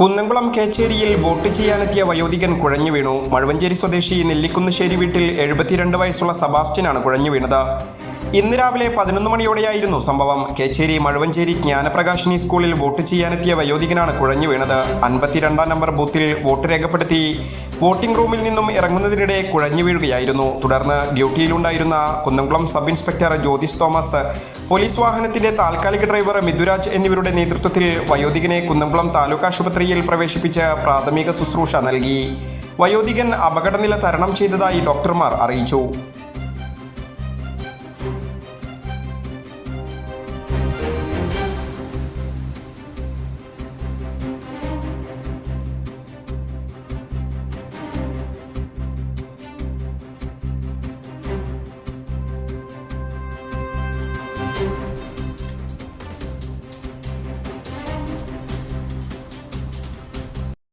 Kunnamkulam കേച്ചേരിയിൽ vote ചെയ്യാനെത്തിയ വയോധികൻ കുഴഞ്ഞു വീണു. മഴവഞ്ചേരി സ്വദേശി നെല്ലിക്കുന്നശ്ശേരി വീട്ടിൽ എഴുപത്തിരണ്ട് വയസ്സുള്ള സബാസ്റ്റ്യനാണ് കുഴഞ്ഞു വീണത്. ഇന്ന് രാവിലെ പതിനൊന്ന് മണിയോടെയായിരുന്നു സംഭവം. കേച്ചേരി മഴവഞ്ചേരി ജ്ഞാനപ്രകാശിനി സ്കൂളിൽ വോട്ട് ചെയ്യാനെത്തിയ വയോധികനാണ് കുഴഞ്ഞു വീണത്. അൻപത്തിരണ്ടാം നമ്പർ ബൂത്തിൽ വോട്ട് രേഖപ്പെടുത്തി വോട്ടിംഗ് റൂമിൽ നിന്നും ഇറങ്ങുന്നതിനിടെ കുഴഞ്ഞു വീഴുകയായിരുന്നു. തുടർന്ന് ഡ്യൂട്ടിയിലുണ്ടായിരുന്ന Kunnamkulam sub inspector Jyothis Thomas police വാഹനത്തിന്റെ താൽക്കാലിക ഡ്രൈവർ മിഥുരാജ് എന്നിവരുടെ നേതൃത്വത്തിൽ വയോധികനെ കുന്നംകുളം താലൂക്ക് ആശുപത്രിയിൽ പ്രവേശിപ്പിച്ച് പ്രാഥമിക ശുശ്രൂഷ നൽകി. വയോധികൻ അപകടനില തരണം ചെയ്തതായി ഡോക്ടർമാർ അറിയിച്ചു.